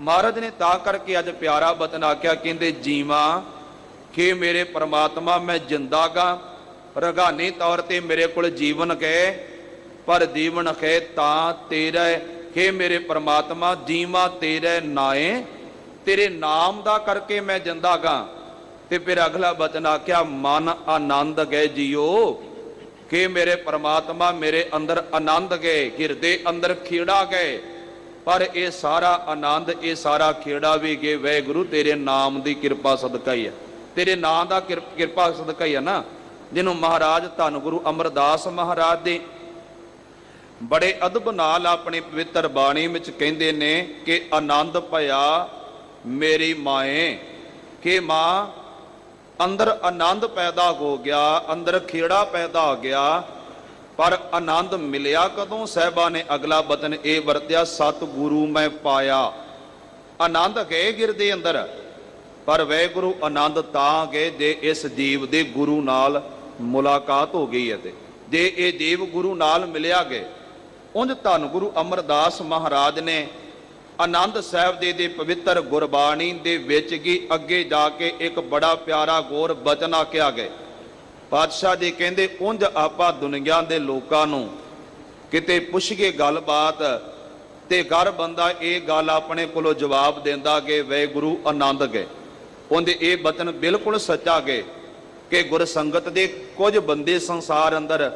ਮਹਾਰਾਜ ਨੇ ਤਾਂ ਕਰਕੇ ਅੱਜ ਪਿਆਰਾ ਬਤਨ ਆਖਿਆ, ਕਹਿੰਦੇ, ਜੀਵਾ ਕਿ ਮੇਰੇ ਪਰਮਾਤਮਾ, ਮੈਂ ਜਿੰਦਾਗਾ ਰਗਾਨੀ ਤੌਰ ਤੇ ਮੇਰੇ ਕੋਲ ਜੀਵਨ ਗਏ ਪਰ ਜੀਵਨ ਹੈ ਤਾਂ ਤੇਰਾ ਕਿ ਮੇਰੇ ਪਰਮਾਤਮਾ, ਜੀਵਾ ਤੇਰੇ ਨਾਏ। ਤੇਰੇ ਨਾਮ ਦਾ ਕਰਕੇ ਮੈਂ ਜਿੰਦਾਗਾ ਤੇ ਫਿਰ ਅਗਲਾ ਬਚਨ ਆਖਿਆ, ਮਨ ਆਨੰਦ ਗਏ ਜੀਓ। ਕਿ ਮੇਰੇ ਪਰਮਾਤਮਾ, ਮੇਰੇ ਅੰਦਰ ਆਨੰਦ ਗਏ, ਹਿਰਦੇ ਅੰਦਰ ਖੇੜਾ ਗਏ। ਪਰ ਇਹ ਸਾਰਾ ਆਨੰਦ, ਇਹ ਸਾਰਾ ਖੇੜਾ ਵੀ ਗਏ? ਵੈਗੁਰੂ ਤੇਰੇ ਨਾਮ ਦੀ ਕਿਰਪਾ ਸਦਕਾ ਹੀ ਹੈ ਤੇਰੇ ਨਾਮ ਦਾ ਕਿਰਪ- ਕਿਰਪਾ ਸਦਕਾ ਹੀ ਹੈ ਨਾ। ਜਿਹਨੂੰ ਮਹਾਰਾਜ ਧੰਨ ਗੁਰੂ ਅਮਰਦਾਸ ਮਹਾਰਾਜ ਦੇ ਬੜੇ ਅਦਬ ਨਾਲ ਆਪਣੀ ਪਵਿੱਤਰ ਬਾਣੀ ਵਿੱਚ ਕਹਿੰਦੇ ਨੇ ਕਿ ਆਨੰਦ ਭਇਆ ਮੇਰੀ ਮਾਏ ਕਿ ਮਾਂ, ਅੰਦਰ ਆਨੰਦ ਪੈਦਾ ਹੋ ਗਿਆ, ਅੰਦਰ ਖੇੜਾ ਪੈਦਾ ਹੋ ਗਿਆ। ਪਰ ਆਨੰਦ ਮਿਲਿਆ ਕਦੋਂ? ਸਹਿਬਾ ਨੇ ਅਗਲਾ ਬਤਨ ਇਹ ਵਰਤਿਆ ਸਤ ਗੁਰੂ ਮੈਂ ਪਾਇਆ। ਆਨੰਦ ਗਏ ਗਿਰਦੇ ਅੰਦਰ, ਪਰ ਵੈਗੁਰੂ ਆਨੰਦ ਤਾਂ ਗਏ ਜੇ ਇਸ ਜੀਵ ਦੇ ਗੁਰੂ ਨਾਲ ਮੁਲਾਕਾਤ ਹੋ ਗਈ ਹੈ ਤੇ। ਜੇ ਇਹ ਜੀਵ ਗੁਰੂ ਨਾਲ ਮਿਲਿਆ ਗਏ, ਉਂਝ ਧੰਨ ਗੁਰੂ ਅਮਰਦਾਸ ਮਹਾਰਾਜ ਨੇ ਆਨੰਦ ਸਾਹਿਬ ਦੇ ਦੇ ਪਵਿੱਤਰ ਗੁਰਬਾਣੀ ਦੇ ਵਿੱਚ ਕੀ ਅੱਗੇ ਜਾ ਕੇ ਇੱਕ ਬੜਾ ਪਿਆਰਾ ਗੋਰ ਬਚਨ ਆਖਿਆ ਗਏ ਪਾਤਸ਼ਾਹ ਜੀ ਕਹਿੰਦੇ, ਉਂਝ ਆਪਾਂ ਦੁਨੀਆ ਦੇ ਲੋਕਾਂ ਨੂੰ ਕਿਤੇ ਪੁੱਛ ਪੁੱਛਗੇ ਗੱਲਬਾਤ ਤੇ ਘਰ ਬੰਦਾ ਇਹ ਗੱਲ ਆਪਣੇ ਕੋਲੋਂ ਜਵਾਬ ਦਿੰਦਾ ਕਿ ਵੇ ਗੁਰੂ ਆਨੰਦ ਗਏ। ਉਹਦੇ ਇਹ ਬਚਨ ਬਿਲਕੁਲ ਸੱਚਾ ਗਏ ਕਿ ਗੁਰਸੰਗਤ ਦੇ ਕੁਝ ਬੰਦੇ ਸੰਸਾਰ ਅੰਦਰ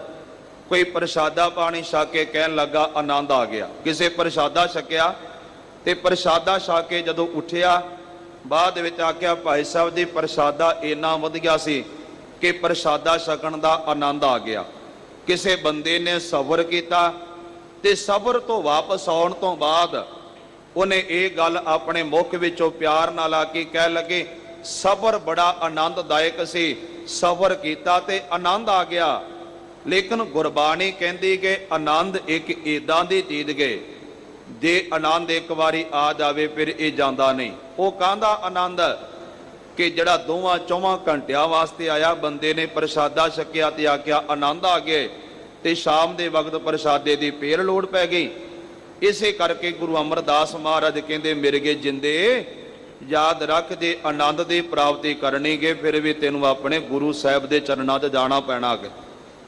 ਕੋਈ ਪ੍ਰਸ਼ਾਦਾ ਪਾਣੀ ਛਕ ਕੇ ਕਹਿਣ ਲੱਗਾ, ਆਨੰਦ ਆ ਗਿਆ। ਕਿਸੇ ਪ੍ਰਸ਼ਾਦਾ ਛਕਿਆ ਤੇ ਪ੍ਰਸ਼ਾਦਾ ਛਕ ਕੇ ਜਦੋਂ ਉੱਠਿਆ, ਬਾਅਦ ਵਿੱਚ ਆਖਿਆ, ਭਾਈ ਸਾਹਿਬ ਦੀ ਪ੍ਰਸ਼ਾਦਾ ਇੰਨਾ ਵਧੀਆ ਸੀ ਕਿ ਪ੍ਰਸ਼ਾਦਾ ਛਕਣ ਦਾ ਆਨੰਦ ਆ ਗਿਆ। ਕਿਸੇ ਬੰਦੇ ਨੇ ਸਬਰ ਕੀਤਾ ਤੇ ਸਬਰ ਤੋਂ ਵਾਪਸ ਆਉਣ ਤੋਂ ਬਾਅਦ ਉਹਨੇ ਇਹ ਗੱਲ ਆਪਣੇ ਮੁਖ ਵਿੱਚੋਂ ਪਿਆਰ ਨਾਲ ਆ ਕੇ ਕਹਿ ਲੱਗੇ, ਸਬਰ ਬੜਾ ਆਨੰਦਦਾਇਕ ਸੀ, ਸਬਰ ਕੀਤਾ ਤੇ ਆਨੰਦ ਆ ਗਿਆ। ਲੇਕਿਨ ਗੁਰਬਾਣੀ ਕਹਿੰਦੀ ਕਿ ਆਨੰਦ ਇੱਕ ਏਦਾਂ ਦੀ ਚੀਜ਼ ਗਏ ਜੇ ਆਨੰਦ ਇੱਕ ਵਾਰੀ ਆ ਜਾਵੇ, ਫਿਰ ਇਹ ਜਾਂਦਾ ਨਹੀਂ। ਉਹ ਕਹਿੰਦਾ, ਆਨੰਦ ਕਿ ਜਿਹੜਾ ਦੋਵਾਂ ਚੌਵਾਂ ਘੰਟਿਆਂ ਵਾਸਤੇ ਆਇਆ, ਬੰਦੇ ਨੇ ਪ੍ਰਸ਼ਾਦਾ ਛਕਿਆ ਤੇ ਆਖਿਆ, ਆਨੰਦ ਆ ਗਏ ਤੇ ਸ਼ਾਮ ਦੇ ਵਕਤ ਪ੍ਰਸ਼ਾਦੇ ਦੀ ਫੇਰ ਲੋੜ ਪੈ ਗਈ। ਇਸੇ ਕਰਕੇ ਗੁਰੂ ਅਮਰਦਾਸ ਮਹਾਰਾਜ ਕਹਿੰਦੇ ਮਿਰਗੇ ਜਿੰਦੇ, ਯਾਦ ਰੱਖ ਜੇ ਆਨੰਦ ਦੀ ਪ੍ਰਾਪਤੀ ਕਰਨੀਗੇ ਫਿਰ ਵੀ ਤੈਨੂੰ ਆਪਣੇ ਗੁਰੂ ਸਾਹਿਬ ਦੇ ਚਰਨਾਂ 'ਚ ਜਾਣਾ ਪੈਣਾ ਕਿ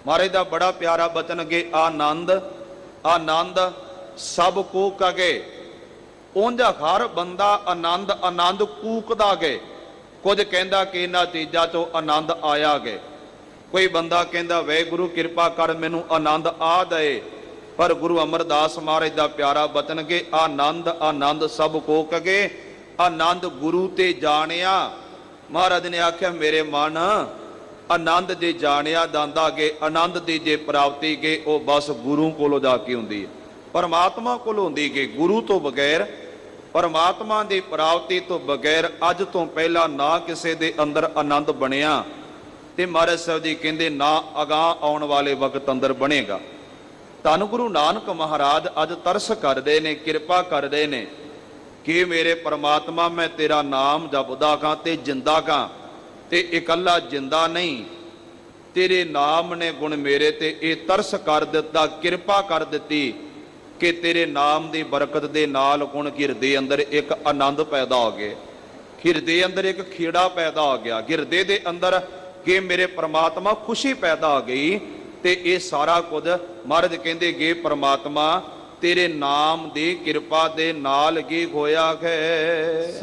ਮਹਾਰਾਜ ਦਾ ਬੜਾ ਪਿਆਰਾ ਬਚਨ ਅਗੇ ਆਨੰਦ ਆਨੰਦ, ਸਭ ਕੋ ਕਗੇ। ਉਂਝ ਹਰ ਬੰਦਾ ਆਨੰਦ ਆਨੰਦ ਕੂਕਦਾ ਗਏ ਕੁਝ ਕਹਿੰਦਾ ਕਿ ਇਹਨਾਂ ਚੀਜ਼ਾਂ ਤੋਂ ਆਨੰਦ ਆਇਆ ਗਏ ਕੋਈ ਬੰਦਾ ਕਹਿੰਦਾ, ਵੇ ਗੁਰੂ, ਕਿਰਪਾ ਕਰ ਮੈਨੂੰ ਆਨੰਦ ਆ ਦਏ। ਪਰ ਗੁਰੂ ਅਮਰਦਾਸ ਮਹਾਰਾਜ ਦਾ ਪਿਆਰਾ ਬਚਨ ਕਿ ਆਨੰਦ ਆਨੰਦ ਸਭ ਕੋ ਕਗੇ ਆਨੰਦ ਗੁਰੂ ਤੇ ਜਾਣਿਆ। ਮਹਾਰਾਜ ਨੇ ਆਖਿਆ, ਮੇਰੇ ਮਨ, ਆਨੰਦ ਦੇ ਜਾਣਿਆ ਦਾਂਦਾ ਕੇ ਆਨੰਦ ਦੀ ਜੇ ਪ੍ਰਾਪਤੀ ਕੇ ਉਹ ਬਸ ਗੁਰੂ ਕੋਲੋਂ ਜਾ ਕੇ ਹੁੰਦੀ ਹੈ। ਪਰਮਾਤਮਾ ਕੋਲ ਹੁੰਦੀ ਕਿ ਗੁਰੂ ਤੋਂ ਬਗੈਰ ਪਰਮਾਤਮਾ ਦੀ ਪ੍ਰਾਪਤੀ ਤੋਂ ਬਗੈਰ ਅੱਜ ਤੋਂ ਪਹਿਲਾਂ ਨਾ ਕਿਸੇ ਦੇ ਅੰਦਰ ਆਨੰਦ ਬਣਿਆ। ਤੇ ਮਹਾਰਾਜ ਸਾਹਿਬ ਜੀ ਕਹਿੰਦੇ, ਨਾ ਅਗਾਹ ਆਉਣ ਵਾਲੇ ਵਕਤ ਅੰਦਰ ਬਣੇਗਾ। ਧੰਨ ਗੁਰੂ ਨਾਨਕ ਮਹਾਰਾਜ ਅੱਜ ਤਰਸ ਕਰਦੇ ਨੇ, ਕਿਰਪਾ ਕਰਦੇ ਨੇ ਕਿ ਮੇਰੇ ਪਰਮਾਤਮਾ, ਮੈਂ ਤੇਰਾ ਨਾਮ ਜਪਦਾ ਕਾਂ ਤੇ ਜਿੰਦਾ ਕਾਂ ਤੇ ਇਕੱਲਾ ਜਿੰਦਾ ਨਹੀਂ। ਤੇਰੇ ਨਾਮ ਨੇ ਗੁਣ ਮੇਰੇ ਤੇ, ਇਹ ਤਰਸ ਕਰ ਦਿੱਤਾ, ਕਿਰਪਾ ਕਰ ਦਿੱਤੀ। ਕਿ ਤੇਰੇ ਨਾਮ ਦੀ ਬਰਕਤ ਦੇ ਨਾਲ ਹੁਣ ਹਿਰਦੇ ਅੰਦਰ ਇੱਕ ਆਨੰਦ ਪੈਦਾ ਹੋ ਗਿਆ। ਹਿਰਦੇ ਅੰਦਰ ਇੱਕ ਖੇੜਾ ਪੈਦਾ ਹੋ ਗਿਆ। ਹਿਰਦੇ ਦੇ ਅੰਦਰ ਕਿ ਮੇਰੇ ਪ੍ਰਮਾਤਮਾ ਖੁਸ਼ੀ ਪੈਦਾ ਹੋ ਗਈ ਤੇ ਇਹ ਸਾਰਾ ਕੁਝ ਮਹਾਰਾਜ ਕਹਿੰਦੇ ਗੇ ਪ੍ਰਮਾਤਮਾ ਤੇਰੇ ਨਾਮ ਦੀ ਕਿਰਪਾ ਦੇ ਨਾਲ ਗੇ ਹੋਇਆ ਹੈ।